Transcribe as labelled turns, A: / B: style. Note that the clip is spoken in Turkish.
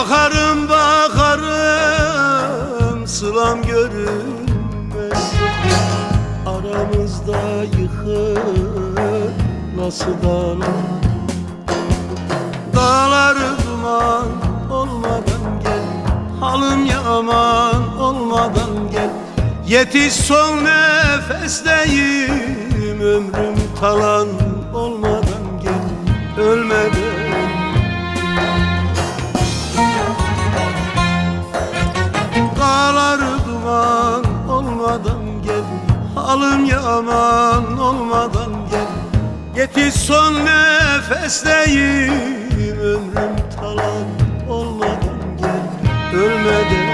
A: Bakarım bakarım sılam görünmez. Aramızda yıkır nasıl dağlar? Dağları duman olmadan gel Halım yaman olmadan gel. Yetiş son nefesteyim Ömrüm talan olmadan Halım yaman olmadan gel. Yetiş son nefesteyim Ömrüm talan olmadan gel. Ölmeden